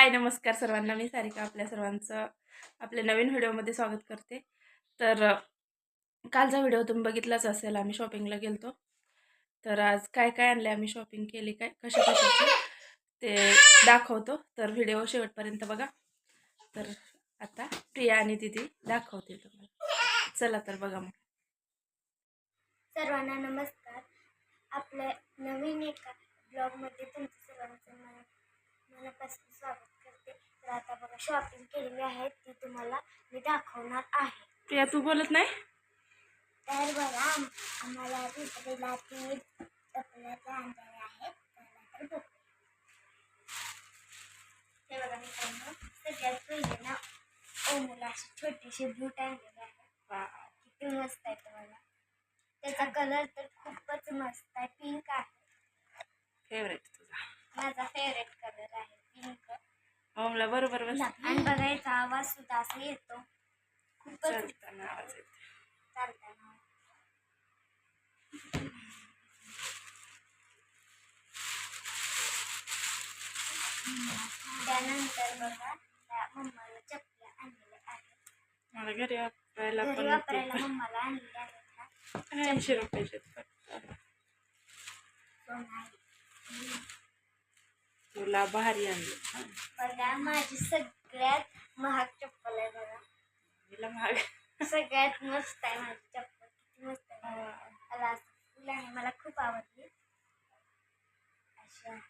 हाय नमस्कार सर्वांना. मी सारिका आपल्या सर्वांचं आपल्या नवीन व्हिडिओमध्ये स्वागत करते. तर कालचा व्हिडिओ तुम्ही बघितलाच असेल आम्ही शॉपिंगला गेलतो. तर आज काय काय आणलं आम्ही शॉपिंग केली काय कशी कशाची ते दाखवतो. तर व्हिडिओ शेवटपर्यंत बघा. तर आता प्रिया आणि दिदी दाखवते तुम्हाला. चला तर बघा मग. सर्वांना नमस्कार. आपल्या नवीन एका ब्लॉगमध्ये तुमचं सर्वांचं मनापासून स्वागत करते. तर आता बघा शॉपिंग केलेली आहे ती तुम्हाला मी दाखवणार आहे. प्रिया तू बोलत नाही? तर बघा आम- आम्हाला दुसरीला ती आहेत त्याला तर बघू हे बघा मित्रांनो सगळ्यात पहिले ना ओमूला अशी छोटीशी बूट आणलेली आहे. किती मस्त आहे तुम्हाला त्याचा कलर तर खूपच मस्त आहे पिंक आहे. फेवरेट माझा फेवरेट कलर आहे पिंक ओमला बरोबर बस आणि बघा याचा आवाज सुद्धा असा येतो. खूपच चालताना आवाज येतो. चालताना त्यानंतर बघा त्या मम्माला चपल्या आणलेल्या आहेत. मला घरी वापरायला घरी पण वापरायला ते- मम्माला आणलेल्या आहेत. ऐंशी रुपयाचे फक्त. तुला भारी आणली. बघा माझी सगळ्यात महाग चप्पल आहे बघा. तिला महाग. सगळ्यात मस्त आहे माझी चप्पल. किती मस्त आहे. बघा. मला असं फुल आहे. मला खूप आवडली. अशी आहे.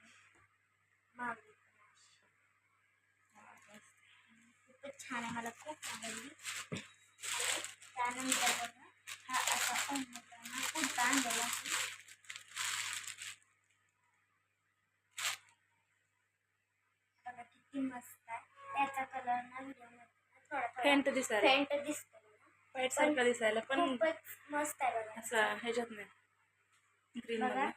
मागली पण अशी. खूपच छान आहे. मला खूप आवडली आणि त्यानंतर बघा हा असा ओमला कुर्ता आणलेला आहे बघा किती मस्त आहे त्याचा कलर ना व्हिडिओमध्ये थोडा थोडा फेंट दिसायला. फेंट दिसतो. वाईट सारखं दिसायला पण खूपच मस्त आहे बघा. असं ह्याच्यात नाही. ग्रीन बघा. मध्ये.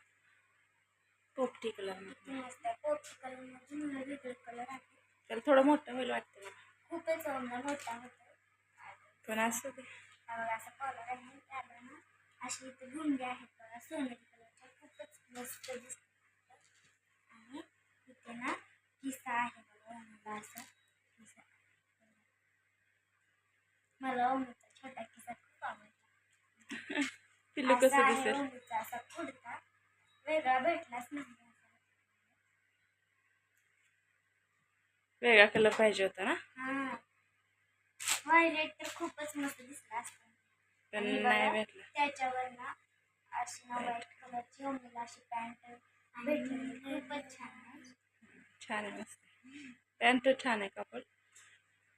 पोपटी कलर किती मस्त आहे. पोपटी कलर वेगळे कलर आहे. त्याला थोडं मोठं होईल वाटतं खूपच मोठा होतो पण असं ते बघा असा कॉलर आहे. त्याला ना अशी इथे गुंडे आहेत बघा. सोनेरी कलरच्या खूपच मस्त दिसतात आणि इथे ना किस्सा आहे बघा असा किस्सा मला ओमचा छोटा किस्सा खूप आवडतो पिल्लू असा कसं आहे दिसेल? ओमचा असा कुर्ता वेगळा भेटलाच नाही. वेगळा कलर पाहिजे होता ना? हा. व्हायलेट तर खूपच मस्त दिसला असता. पण आणि नाही बघा, भेटला. त्याच्यावर ना अशी ना व्हाईट कलरची ओमला अशी पॅन्ट भेटलेली खूपच छान आहे. छान आहे मस्त. पॅन्ट छान आहे कापड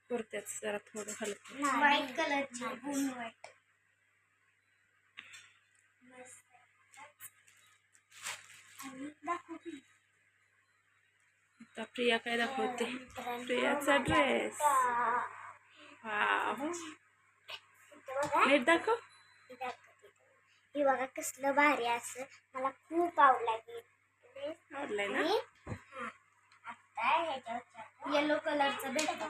कुर्त्याच जरा थोडं हलकं व्हाईट कलरची व्हाईट? आता प्रिया काय दाखवते? प्रियाचा ड्रेस नीट दाखव. ही बघा कसलं भारी असं. मला खूप आवडला ड्रेस आवडलाय ना? येलो कलरचं भेटतं.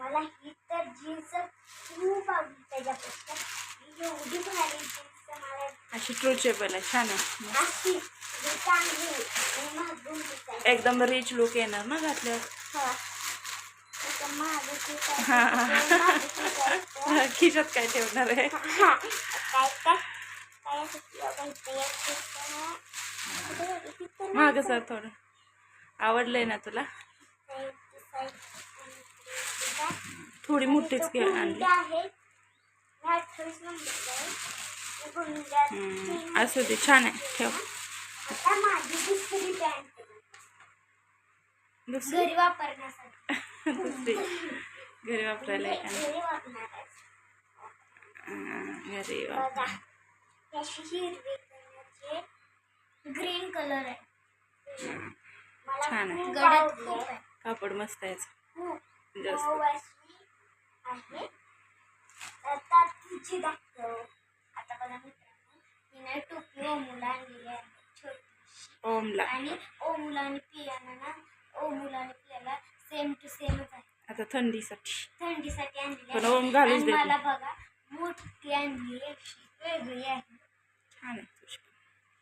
मला ही तर जीन्स खूप आवडली त्याच्यापेक्षा. ही एवढी भारी जीन्स मला अशी ट्रूचेबल आहे छान आहे. अशी चांगली एकदम रिच लुक येणार ना घातल्यावर. खिशात काय ठेवणार आहे? हा. माग सर थोडं. आवडलंय ना तुला साईड टू साईड. आणि काय? थोडी मोठीच घे तो आणली. असू दे छान आहे. ठेव. घरी वापरण्यासाठी. दुसरी. घरी वापरायला घरी ग्रीन कलर आहे. छान आहे. कापड मस्त आहे दाखव आता बघा मित्रांनो हिने टोपी ओमूला आणलेली आहे. छोटीशी. ओमला. आणि ओमूला आणि पियाला ना ओमूला आणि पियाला सेम टू सेमच आहे. आता थंडीसाठी. थंडीसाठी आणलेली पण आहे. ओम घालूच आणि देत मला बघा मोठी आणली अशी. वेगळी आहे. छान आहे तुझी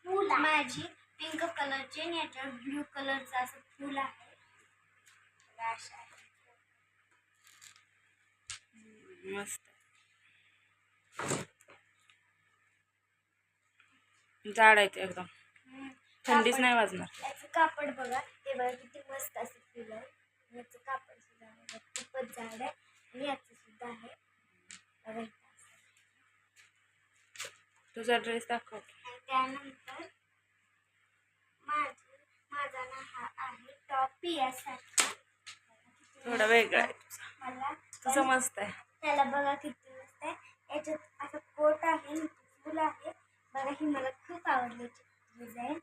फूल माझी पिंक कलरचे आणि याच्यावर ब्ल्यू कलरचं असं फूल आहे बघा, अशा आहे. मस्त. जाड आहे ते एकदम. थंडीच नाही वाजणार. याचं कापड बघा. ते बघा किती मस्त असं फुल याचं कापड सुद्धा खूपच जाड आहे. आणि याचं सुद्धा आहे. बघा. तुझा ड्रेस दाखव त्यानंतर माझं माझा ना हा आहे टॉप पियासाठी. थोडा वेगळा आहे तुझा. मला तुझं मस्त आहे. त्याला बघा किती मस्त आहे. याच्यात असं कोट आहे फुल आहे. बघा ही मला खूप आवडली डिझाईन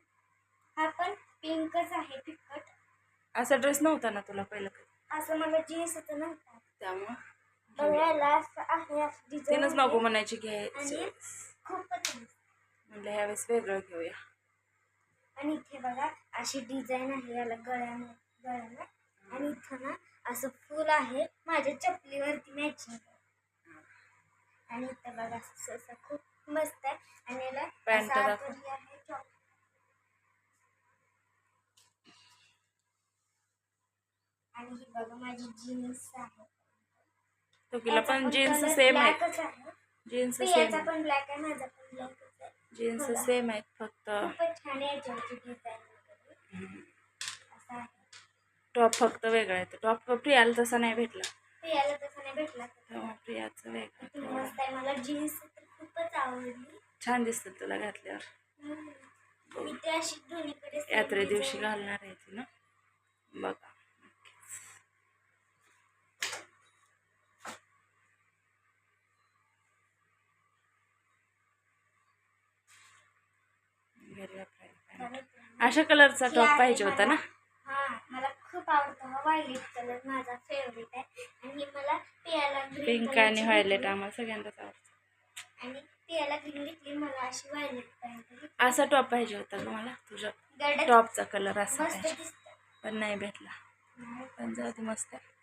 हा पण पिंकच आहे फिक्कट असा ड्रेस नव्हता ना तुला पहिलं कधी? असं मला जीन्सच नव्हता त्यामुळं? बघायला असं आहे असं डिझाईन तिनंच नको म्हणायची घे आणि खूपच. म्हणलं ह्यावेळेस वेगळं घेऊया. आणि इथे बघा अशी डिझाईन आहे याला गळ्यानं गळ्याला आणि इथं ना असं फुल आहे. माझ्या चपलीवरती मॅचिंग आणि इथं बघा असं असं खूप मस्त आहे. आणि याला Pant असं दाखव. आतमध्ये आहे आणि ही बघा माझी जीन्स आहे. तो तिला याचा पण जीन्स color सेम आहेत. आहे. जीन्स प्रियाचा सेम पण ब्लॅक आहे माझा पण ब्लॅकच आहे. जीन्स. सेम आहेत फक्त. खूपच छान आहे याच्यावरची डिझाईन वगैरे. टॉप फक्त वेगळा आहे. टॉप प्रियाला तसा नाही भेटला. प्रियाला तसं नाही भेटला. तर तेव्हा प्रियाचं किती वेगळं मस्त आहे. मला जीन्स तर खूपच आवडली. छान दिसतं तुला घातल्यावर. हम्म. मी ते अशी दोन्हीकडे same यात्रे दिवशी घालणार आहे ती ना? बघा. अशा कलरचा टॉप पाहिजे होता ना मला- हा मला खूप आवडतो हा व्हायलेट कलर माझा फेवरेट आहे. आणि मला पियाला पिंक आणि व्हायलेट. आम्हाला सगळ्यांनाच आवडतं. आणि पियाला ग्रीन घेतली मला अशी व्हायलेट पॅन्ट असा टॉप पाहिजे होता ग मला. तुझ्या टॉपचा कलर असा पाहिजे. पण नाही भेटला. पण जाऊ दे मस्त आहे.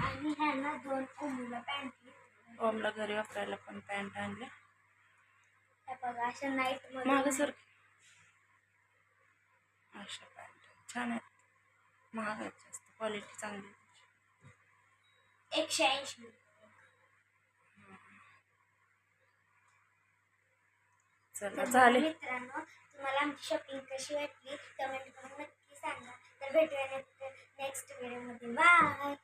आणि ह्या ना दोन ओमूला पॅन्ट ओमला घरी वापरायला पण पॅन्ट आणल्या बघा अशा नाईट मागं सर अशा पॅन्ट छान आहेत. महाग आहेत जास्त. क्वालिटी चांगली. एकशे ऐंशी चला झाले. मित्रांनो तुम्हाला आमची शॉपिंग कशी वाटली? कमेंट करून नक्की सांगा. तर भेटूया नेक्स्ट व्हिडिओमध्ये बाय